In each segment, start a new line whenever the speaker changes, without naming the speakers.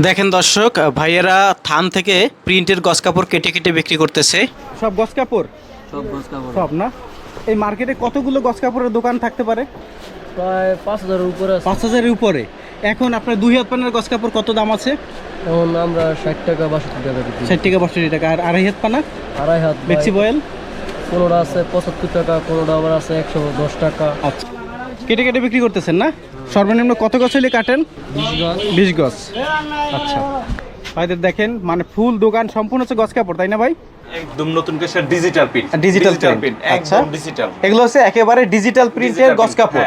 দেখেন দর্শক ভাইয়েরা থান থেকে প্রিন্টের গস কাপড় কেটে কেটে বিক্রি করতেছে।
সব গস কাপড়?
সব গছ কাপড়।
সব না? এই মার্কেটে কতগুলো গস কাপড়ের দোকান থাকতে পারে?
প্রায় পাঁচ হাজারের উপরে আছে।
পাঁচ হাজারের উপরে। এখন আপনার দুই হাত পানার গস কাপড় কত দাম আছে?
এখন আমরা ষাট টাকা বাষট্টি টাকা বিক্রি
ষাট টাকা বাষট্টি টাকা। আর আড়াই হাত পানা?
আড়াই হাত
বেক্সি বয়েল
কোনোটা আছে পঁচাত্তর টাকা কোনোটা আবার আছে একশো দশ টাকা।
আচ্ছা। কেটে কেটে বিক্রি করতেছেন না? সর্বনিম্ন কত গছ হলে কাটেন?
বিশ গাছ।
বিশ গছ। আচ্ছা। ভাইদের দেখেন মানে ফুল দোকান সম্পূর্ণ হচ্ছে গছ কাপড় তাই না ভাই?
একদম নতুন কেসে ডিজিটাল প্রিন্ট
ডিজিটাল প্রিন্ট আচ্ছা।
একদম ডিজিটাল
এগুলো হচ্ছে একেবারে ডিজিটাল প্রিন্টের গছ কাপড়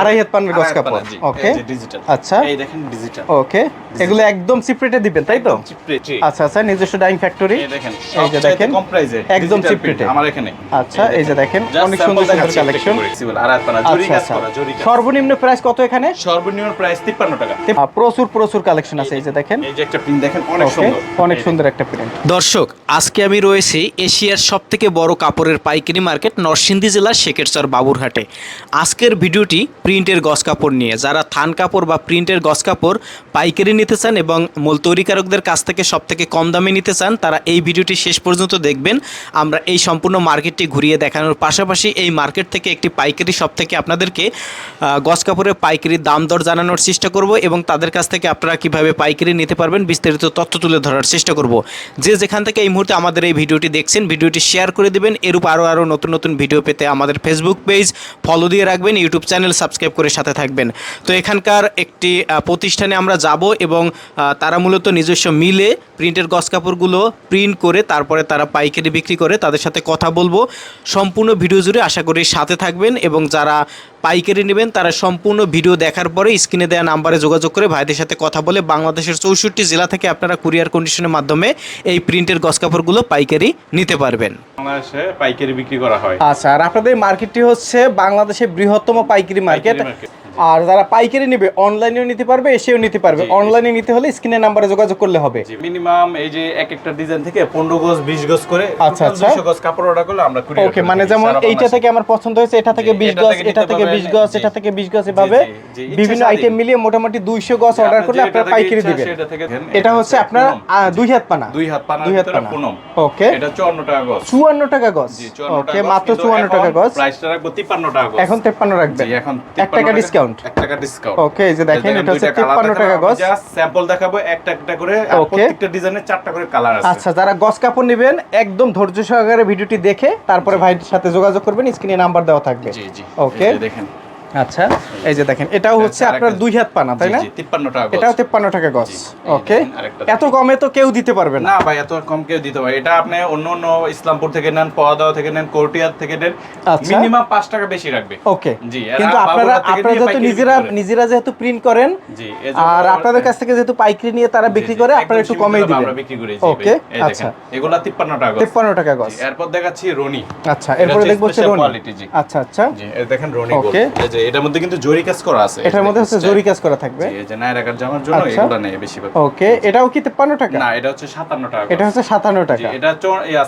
আড়াই হাত পানের গছ কাপড় ওকে
ডিজিটাল
আচ্ছা।
এই দেখেন ডিজিটাল
ওকে এগুলো একদম সিপ্রেটে দিবেন তাই তো? আচ্ছা আচ্ছা নিজস্ব ডাইং ফ্যাক্টরি
এই দেখেন
এই যে দেখেন
কম প্রাইসে
একদম
আমার এখানে।
আচ্ছা এই যে দেখেন অনেক সুন্দর সুন্দর কালেকশন
আড়াই পানা জরি
আচ্ছা
কাজ
আচ্ছা।
করা জরি কাজ
সর্বনিম্ন প্রাইস কত এখানে?
সর্বনিম্ন প্রাইস 53 টাকা।
প্রচুর প্রচুর কালেকশন আছে এই যে দেখেন।
এই যে একটা প্রিন্ট দেখেন অনেক সুন্দর।
অনেক সুন্দর একটা প্রিন্ট
দর্শক আজকে আমি রয়েছি এশিয়ার সব থেকে বড় কাপড়ের পাইকারি মার্কেট নরসিংদী জেলার শেখেরচর বাবুরহাটে। আজকের ভিডিওটি প্রিন্টের গস কাপড় নিয়ে। যারা থান কাপড় বা প্রিন্টের গস কাপড় পাইকারি নিতে চান এবং মূল তৈরিকারকদের কাছ থেকে সব থেকে কম দামে নিতে চান, তারা এই ভিডিওটি শেষ পর্যন্ত দেখবেন। আমরা এই সম্পূর্ণ মার্কেটটি ঘুরিয়ে দেখানোর পাশাপাশি এই মার্কেট থেকে একটি পাইকারি সব থেকে আপনাদেরকে গস কাপড়ের পাইকারি দাম দর জানানোর চেষ্টা করব এবং তাদের কাছ থেকে আপনারা কীভাবে পাইকারি নিতে পারবেন বিস্তারিত তথ্য তুলে ধরার চেষ্টা করব। যে যেখান থেকে এই মুহূর্তে আমাদের এই ভিডিওটি দেখছেন, ভিডিওটি শেয়ার করে দিবেন। এরূপ আরও আরও নতুন নতুন ভিডিও পেতে আমাদের ফেসবুক পেজ ফলো দিয়ে রাখবেন ইউটিউব চ্যানেল সাবস্ক্রাইব করে সাথে থাকবেন। তো এখানকার একটি প্রতিষ্ঠানে আমরা যাব এবং তারা মূলত নিজস্ব মিলে প্রিন্টের গস কাপড়গুলো প্রিন্ট করে তারপরে তারা পাইকারি বিক্রি করে, তাদের সাথে কথা বলব। সম্পূর্ণ ভিডিও জুড়ে আশা করি সাথে থাকবেন এবং যারা পাইকারি নেবেন, তারা সম্পূর্ণ ভিডিও দেখার পরে স্ক্রিনে দেওয়া নাম্বারে যোগাযোগ করে ভাইদের সাথে কথা বলে বাংলাদেশের চৌষট্টি জেলা থেকে আপনারা কুরিয়ার কন্ডিশনের মাধ্যমে এই প্রিন্টের গস কাপড়গুলো পাইকারি নিতে পারবেন।
বাংলাদেশে পাইকারি বিক্রি করা হয়।
আচ্ছা আর আপনাদের মার্কেটটি হচ্ছে বাংলাদেশের বৃহত্তম পাইকারি মার্কেট। আর যারা পাইকারি নেবে অনলাইনেও নিতে পারবে এসেও নিতে পারবে। অনলাইনে নিতে হলে স্ক্রিনের নাম্বারে যোগাযোগ করলে হবে।
মিনিমাম এই যে এক একটা ডিজাইন থেকে 15 গজ 20 গজ করে
আচ্ছা, আচ্ছা।
200 গজ কাপড় অর্ডার করলে আমরা কুরিয়ার
ওকে মানে যেমন এইটা থেকে আমার পছন্দ হয়েছে এটা থেকে
জি,
20
এটা
গজ
থেকে
এটা থেকে 20 গজ এটা থেকে 20 গজ এভাবে বিভিন্ন আইটেম মিলিয়ে মোটামুটি 200 গজ অর্ডার করলে আপনারা পাইকারি দিবেন। এটা হচ্ছে আপনার দুই হাত পানা।
দুই হাত পানা
দুই হাত পানা।
পুনম।
ওকে?
এটা 54 টাকা গজ।
54 টাকা গজ?
জি 54
ওকে মাত্র 54 টাকা গজ?
প্রাইসটা রাখব 53 টাকা গজ।
এখন 53 রাখবেন?
জি এখন
1 টাকা ডিসকাউন্ট
1 টাকা ডিসকাউন্ট
ওকে এই যে দেখেন এটা হচ্ছে 53 টাকা গজ।
জাস্ট স্যাম্পল দেখাবো একটা একটা করে আর প্রত্যেকটা ডিজাইনের চারটা করে কালার আছে।
আচ্ছা যারা গস কাপড় নেবেন একদম ধৈর্য সহকারে ভিডিওটি দেখে তারপরে ভাইয়ের সাথে যোগাযোগ করবেন স্ক্রিনে নাম্বার দেওয়া থাকবে।
জি জি।
Okay.
দেখেন।
আচ্ছা এই যে দেখেন এটাও হচ্ছে আপনার দুই হাত পানা তাই না?
জি 53 টাকা
এটাও 53 টাকা গজ ওকে? এত কমে তো কেউ দিতে পারবে না।
না ভাই এত কম কেউ দিতে পারে এটা আপনি অন্য অন্য ইসলামপুর থেকে নেন পওয়াদাও থেকে নেন কোর্টিয়ার থেকে নেন
আচ্ছা।
মিনিমাম 5 টাকা বেশি রাখবে।
ওকে।
জি,
কিন্তু আপনারা আপনারা যেহেতু নিজেরা নিজেরা যেহেতু প্রিন্ট করেন
জি
আর আপনাদের কাছ থেকে যেহেতু পাইকারি নিয়ে তারা বিক্রি করে আপনারা একটু কমেই দিবেন।
আমরা বিক্রি করি
ওকে আচ্ছা।
এগুলা 53 টাকা গজ
53 টাকা গজ
এরপর দেখাচ্ছি রনি।
আচ্ছা এরপর দেখব হচ্ছে রনি। আচ্ছা আচ্ছা।
জি দেখেন রনি. এই যে এটার মধ্যে কিন্তু জরি কাজ করা আছে।
এটার মধ্যে হচ্ছে জরি কাজ করা থাকবে।
জি, এই যে নায়রাকার জামার জন্য
আচ্ছা।
এগুলা নেই বেশিরভাগ।
ওকে এটাও কি 53 টাকা?
না এটা হচ্ছে 57 টাকা
এটা হচ্ছে 57
জি,
টাকা।
এটা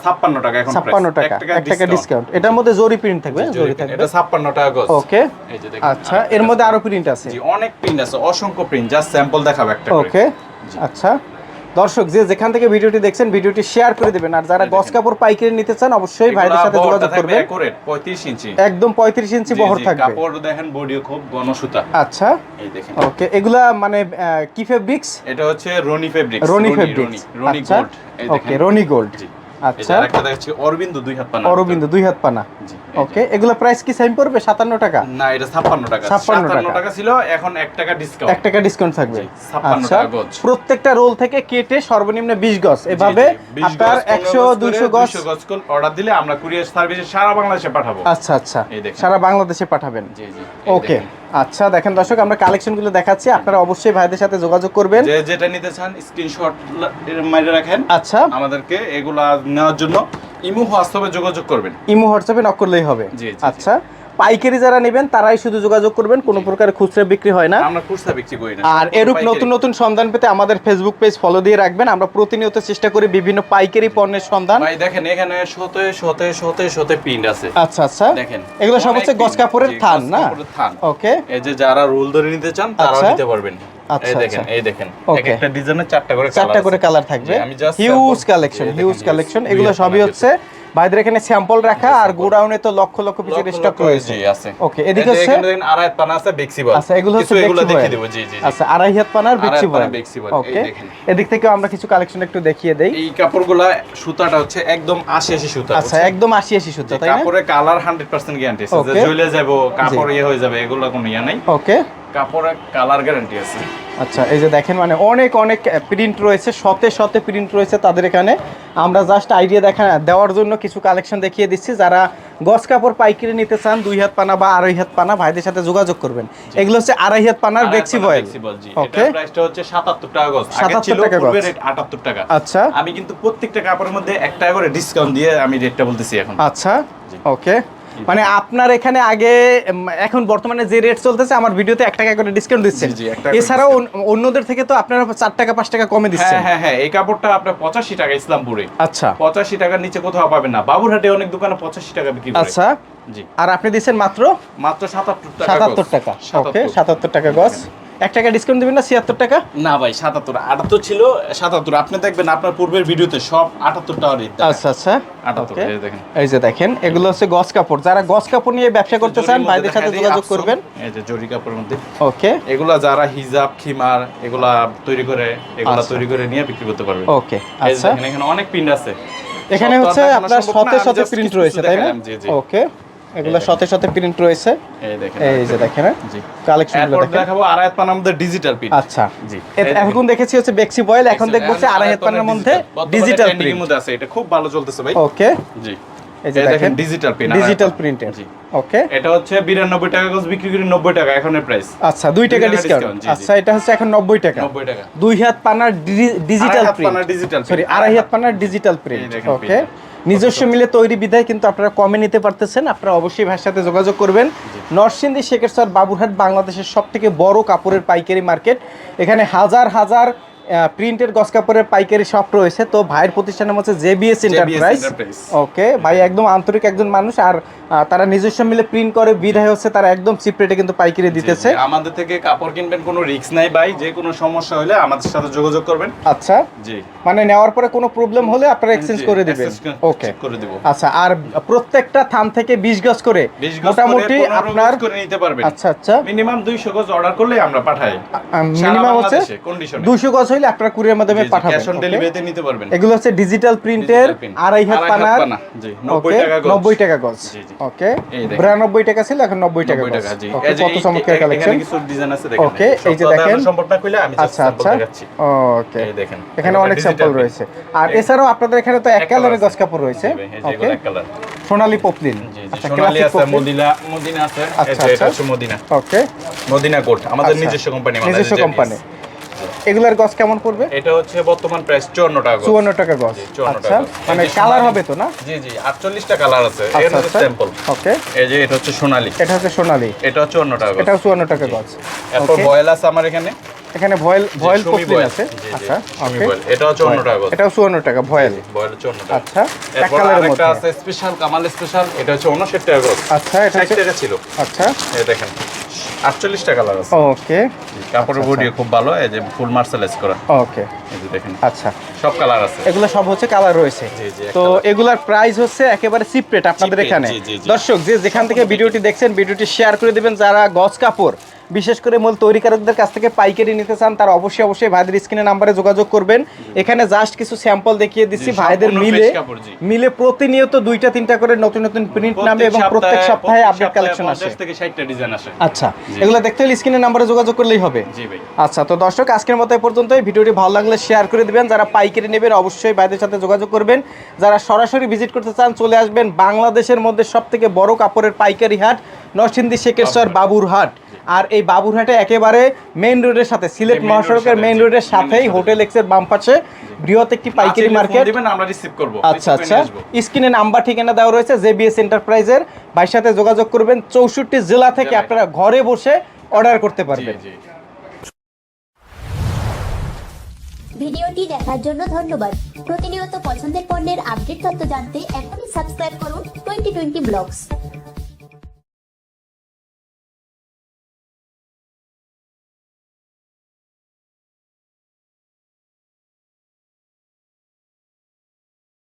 56 টাকা এখন price।
56 টাকা
এক
এক টাকা ডিসকাউন্ট এটার মধ্যে জরি প্রিন্ট থাকবে জরি থাকবে।
এটা 56 টাকা গজ
ওকে
এই যে দেখেন
আচ্ছা এর মধ্যে আরও প্রিন্ট আছে।
জি অনেক প্রিন্ট আছে অসংখ্য প্রিন্ট জাস্ট স্যাম্পল দেখাবো একটা
ওকে আচ্ছা। দর্শক যে যেখান থেকে ভিডিওটি দেখছেন ভিডিওটি শেয়ার করে দেবেন। আর যারা গস কাপড় পাইকারি নিতে চান অবশ্যই ভাইদের সাথে যোগাযোগ করবেন।
পঁয়ত্রিশ 35 ইঞ্চি।
একদম 35 ইঞ্চি বহর থাকবে।
কাপড় দেখেন বডিও খুব ঘন সুতা
আচ্ছা।
এই দেখেন।
ওকে এগুলা মানে কি ফেব্রিক্স
এটা হচ্ছে রনি ফেব্রিক্স
রনি ফেব্রিক্স
রনি
আচ্ছা।
গোল্ড এই
ওকে রনি গোল্ড
জি।
আচ্ছা।
আরেকটা দেখাচ্ছি অরবিন্দ দুই হাত পানা।
অরবিন্দ দুই হাত পানা। ওকে এগুলা প্রাইস কি সেম পড়বে? 57 টাকা?
না এটা 56 টাকা। 57 টাকা। ছিল এখন 1 টাকা ডিসকাউন্ট
1 টাকা ডিসকাউন্ট থাকবে।
56
আচ্ছা
টাকা গজ।
প্রত্যেকটা রোল থেকে কেটে সর্বনিম্ন 20 গজ। এভাবে আপনার 100 200 গজ।
200 গজ অর্ডার দিলে আমরা কুরিয়ার সার্ভিসে সারা বাংলাদেশে পাঠাবো।
আচ্ছা আচ্ছা। সারা বাংলাদেশে পাঠাবেন।
জি জি
ওকে আচ্ছা দেখেন দর্শক আমরা কালেকশনগুলো দেখাচ্ছি। আপনারা অবশ্যই ভাইদের সাথে যোগাযোগ করবেন।
যে যেটা নিতে চান স্ক্রিনশট মাইরে রাখেন।
আচ্ছা।
আমাদেরকে এগুলা নেওয়ার জন্য ইমো হোয়াটসঅ্যাপে যোগাযোগ করবেন।
ইমো হোয়াটসঅ্যাপে নক করলেই হবে। আচ্ছা। পাইকারি যারা নেবেন তারাই শুধু যোগাযোগ করবেন কোনো প্রকার খুচরা বিক্রি হয় না।
আমরা খুচরা বিক্রি করি না।
আর এরূপ নতুন নতুন সন্ধান পেতে আমাদের ফেসবুক পেজ ফলো দিয়ে রাখবেন। আমরা প্রতিনিয়ত চেষ্টা করি বিভিন্ন পাইকারি পণ্যের সন্ধান।
ভাই দেখেন এখানে শতে শতে শতে শতে প্রিন্ট আছে।
আচ্ছা আচ্ছা।
দেখেন
এগুলো সব হচ্ছে গস কাপড়ের থান না?
থান।
ওকে
এই যে যারা রোল ধরে নিতে চান তারাও
আচ্ছা।
নিতে পারবেন।
আচ্ছা,
এই দেখেন
আচ্ছা।
এই দেখেন। একটা ডিজাইনের চারটা করে
চারটা করে কালার থাকবে। হিউজ কালেকশন হিউজ কালেকশন এগুলো সবই হচ্ছে ভাইদের এখানে স্যাম্পল রাখা আর গোডাউনে তো লক্ষ লক্ষ পিসের স্টক রয়েছে।
আছে।
ওকে এদিকে হচ্ছে
আড়াই হাত পানা আছে বেক্সি বল
আচ্ছা এগুলো হচ্ছে
এগুলো
বেক্সি
দেখিয়ে
বয়েল।
জি জি জি।
আচ্ছা আড়াই হাত পানার বেক্সি বয়েল
বেক্সি এই
ওকে এদিক থেকে আমরা কিছু কালেকশন একটু দেখিয়ে দেই।
এই কাপড়গুলা সুতাটা হচ্ছে একদম আশি আশি সুতা
আচ্ছা একদম আশি আশি সুতো তাই না?
কাপড়ের কালার হান্ড্রেড পার্সেন্ট গ্যারান্টি আছে যে
Okay.
জ্বলে যাব কাপড় ইয়ে হয়ে যাবে এগুলো কোনো ইয়ে নাই।
ওকে
কাপড়ের কালার গ্যারান্টি আছে।
আচ্ছা এই যে দেখেন মানে অনেক অনেক প্রিন্ট রয়েছে শতে শতে প্রিন্ট রয়েছে তাদের এখানে। আমরা জাস্ট আইডিয়া দেখা দেওয়ার জন্য কিছু কালেকশন দেখিয়ে দিচ্ছি। যারা গছ কাপড় পাইকারি নিতে চান দুই হাত পানা বা আড়াই হাত পানা ভাইদের সাথে যোগাযোগ করবেন। এগুলো হচ্ছে আড়াই হাত পানার বেক্সি বয়েল ওকে
সাতাত্তর প্রাইসটা হচ্ছে 77 টাকা গজ। আটাত্তর
77 টাকা গজ।
78 টাকা।
আচ্ছা।
আমি কিন্তু প্রত্যেকটা কাপড়ের মধ্যে একটা করে ডিসকাউন্ট দিয়ে আমি রেটটা বলতেছি এখন।
আচ্ছা। ওকে মানে আপনার এখানে আগে এখন বর্তমানে যে রেট চলতেছে আমার ভিডিওতে এক টাকা করে ডিসকাউন্ট
করে
এছাড়াও অন্যদের থেকে তো আপনারা চার টাকা পাঁচ টাকা কমে দিচ্ছে
হ্যাঁ হ্যাঁ হ্যাঁ এই কাপড়টা আপনার পঁচাশি টাকা ইসলামপুরে।
আচ্ছা।
পঁচাশি টাকার নিচে কোথাও পাবেন না। বাবুরহাটে অনেক দোকানে পঁচাশি টাকা বিক্রি করে।
আচ্ছা।
জি।
আর আপনি দিচ্ছেন মাত্র?
মাত্র সাতাত্তর টাকা
সাতাত্তর টাকা। ওকে সাতাত্তর টাকা গজ। এক টাকা ডিসকাউন্ট দিবেন না? ছিয়াত্তর টাকা?
না ভাই সাতাত্তর। আটাত্তর ছিল সাতাত্তর। আপনি দেখবেন আপনার পূর্বের ভিডিওতে সব আটাত্তর টাকা রেট
আচ্ছা আচ্ছা।
আটাত্তর এই দেখেন।
এই যে দেখেন এগুলো হচ্ছে গস কাপড়। যারা গস কাপড় নিয়ে ব্যবসা করতে চান ভাইদের সাথে যোগাযোগ করবেন।
এই যে জরি কাপড়ের মধ্যে।
ওকে
এগুলা যারা হিজাব খিমার এগুলা তৈরি করে এগুলা
আচ্ছা।
তৈরি করে নিয়ে বিক্রি করতে পারবে।
ওকে আচ্ছা।
এখানে অনেক প্রিন্ট আছে।
এখানে হচ্ছে আপনার শতে
just
প্রিন্ট রয়েছে তাই না। ওকে এগুলো শতে শতে প্রিন্ট রয়েছে।
এই দেখেন
এই যে দেখেন
জি। কালেকশনগুলো
দেখেন।
দেখাবো আড়াইত পানার মধ্যে ডিজিটাল প্রিন্ট
আচ্ছা।
জি।
এখন দেখেছি হচ্ছে বেক্সি বয়েল এখন দেখব হচ্ছে আড়াই হাত পানের মধ্যে ডিজিটাল প্রিন্ট
মধ্যে আছে এটা খুব ভালো চলতেছে ভাই।
ওকে
জি।
এই যে দেখেন
ডিজিটাল প্রিন্ট
ডিজিটাল প্রিন্টের
জি।
ওকে
এটা হচ্ছে বিরানব্বই টাকা গজ বিক্রি করি নব্বই টাকা এখনের প্রাইস
আচ্ছা দুই টাকা
টাকা
ডিসকাউন্ট
জি, জি।
আচ্ছা এটা হচ্ছে এখন নব্বই টাকা।
নব্বই টাকা।
দুই হাত পানার ডিজিটাল প্রিন্ট
ডিজিটাল
সরি আড়াই হাত পানার ডিজিটাল প্রিন্ট ওকে। নিজস্ব মিলে তৈরি বিধায় কিন্তু আপনারা কমে নিতে পারতেছেন। আপনারা অবশ্যই ভাইয়ের সাথে যোগাযোগ করবেন। নরসিংদী শেখের স্যার বাবুরহাট বাংলাদেশের সবথেকে বড় কাপড়ের পাইকারি মার্কেট। এখানে হাজার হাজার প্রিন্টের গস কাপড়ের পাইকারি শপ রয়েছে। তো ভাইয়ের প্রতিষ্ঠানের হচ্ছে জেবিএস এন্টারপ্রাইজ ওকে ভাই একদম আন্তরিক একজন মানুষ। আর তারা নিজস্ব মিলে প্রিন্ট করে বিধায় হচ্ছে তারা একদম চিপ রেটে কিন্তু পাইকারি দিতেছে।
আমাদের থেকে কাপড় কিনবেন কোনো রিস্ক নাই ভাই। যে কোনো সমস্যা হলে আমাদের সাথে যোগাযোগ করবেন।
আচ্ছা।
জি।
মানে নেওয়ার পরে কোনো প্রবলেম হলে আপনারা এক্সচেঞ্জ করে দিবেন। ওকে
করে দিব।
আচ্ছা আর প্রত্যেকটা থান থেকে বিশ গজ করে মোটামুটি আপনার
করে নিতে পারবেন।
আচ্ছা আচ্ছা।
মিনিমাম 200 গজ অর্ডার করলে আমরা পাঠাই।
মিনিমাম হচ্ছে
কন্ডিশনে
দুশো গজ হইলে আপনারা কুরিয়ার মাধ্যমে পাঠাবেন
ক্যাশ অন ডেলিভারিতে নিতে পারবেন।
এগুলো হচ্ছে ডিজিটাল প্রিন্টের। আড়াই হাত পানার
পানা, জি 90 টাকা গজ।
নব্বই টাকা গজ। ওকে
এই দেখেন।
বিরানব্বই টাকা ছিল এখন নব্বই টাকা গজ কত
এই-
চমৎকার
এখানে
কালেকশন
কিছু ডিজাইন আছে দেখেন।
Okay, এই যে দেখেন।
সম্ভব না কইলে আমি
আচ্ছা আচ্ছা। ওকে
এই দেখেন
এখানে অনেক স্যাম্পল রয়েছে। আর এছাড়াও আপনাদের এখানে তো এক কালারের গজ কাপড় রয়েছে ওকে
এক কালার
সোনালী পপলিন আচ্ছা
সোনালী আছে মদিনা মদিনা আছে
আচ্ছা,
এটা
আচ্ছা।
হচ্ছে মদিনা।
ওকে
মদিনা কোট আমাদের
আচ্ছা।
নিজস্ব কোম্পানি
নিজস্ব কোম্পানি এগুলার গজ কেমন পড়বে?
এটা হচ্ছে বর্তমান প্রাইস 54 টাকা গজ।
চুয়ান্ন টাকা গজ
জি, 54
আচ্ছা মানে কালার হবে তো না?
জি জি 48টা কালার আছে। এর
আচ্ছা
হচ্ছে
আচ্ছা।
স্যাম্পল
ওকে
এই যে এটা হচ্ছে সোনালী।
এটা হচ্ছে সোনালী।
এটা হচ্ছে অন্য টাকা গজ।
এটাও চুয়ান্ন টাকা গজ
এরপর বয়েল আছে আমার এখানে।
এখানে ভয়েল ভয়েল পপলিন আছে। আচ্ছা ওকে
এটা হচ্ছে অন্য টাকা গজ।
এটাও চুয়ান্ন টাকা ভয়েল।
হচ্ছে অন্য টাকা।
আচ্ছা এক কালারের মধ্যে।
আছে স্পেশাল কামাল স্পেশাল এটা হচ্ছে 59 টাকা গজ।
আচ্ছা এটা
60 টাকা ছিল।
আচ্ছা।
এই দেখেন। 48 টাকা কালার আছে।
ওকে
কাপড়ের বডি খুব ভালো এই যে ফুল মার্শালাইজ করা।
ওকে
এই যে দেখেন
আচ্ছা।
সব কালার আছে।
এগুলো সব হচ্ছে কালার রয়েছে।
জি, জি,
তো এগুলার প্রাইস হচ্ছে একেবারে চিপ রেট আপনাদের এখানে। দর্শক যে যেখান থেকে ভিডিওটি দেখছেন ভিডিওটি শেয়ার করে দিবেন যারা গজ কাপড় বিশেষ করে মূল তৈরিকারকদের কাছ থেকে পাইকারি নিতে চান তারা অবশ্যই অবশ্যই ভাইদের স্ক্রিনে নাম্বারে যোগাযোগ করবেন। এখানে জাস্ট কিছু স্যাম্পল দেখিয়ে দিচ্ছি ভাইদের মিলে। মিলে প্রতিনিয়ত দুইটা তিনটা করে নতুন নতুন প্রিন্ট নামে এবং প্রত্যেক সপ্তাহে আপডেট কালেকশন আসে।
50 থেকে 60টা ডিজাইন আসে।
আচ্ছা এগুলো দেখতে হলে স্ক্রিনে নাম্বারে যোগাযোগ করলেই হবে।
জি ভাই।
আচ্ছা তো দর্শক আজকের মতো এই পর্যন্তই। ভিডিওটি ভালো লাগলে শেয়ার করে দিবেন। যারা পাইকারি নেবেন অবশ্যই ভাইদের সাথে যোগাযোগ করবেন। যারা সরাসরি ভিজিট করতে চান চলে আসবেন বাংলাদেশের মধ্যে সব থেকে বড় কাপড়ের পাইকারি হাট নরসিংদী শেখেশ্বর বাবুরহাট। আর এই বাবুরহাটে একেবারে মেইন রোডের সাথে সিলেট মহাসড়কের মেইন রোডের সাথেই হোটেল এক্সের বাম পাশে বৃহৎ একটি পাইকারি মার্কেট
দিবেন আমরা রিসিভ করব।
আচ্ছা আচ্ছা। স্ক্রিনে নাম্বার ঠিকানা দেওয়া রয়েছে জেবিএস এন্টারপ্রাইজের ভাইয়ের সাথে যোগাযোগ করবেন চৌষট্টি জেলা থেকে আপনারা ঘরে বসে অর্ডার করতে পারবেন।
ভিডিওটি দেখার জন্য ধন্যবাদ। প্রতিনিয়ত পছন্দের পণ্যের আপডেট তথ্য জানতে এখনই সাবস্ক্রাইব করুন টোয়েন্টি টোয়েন্টি ব্লগস।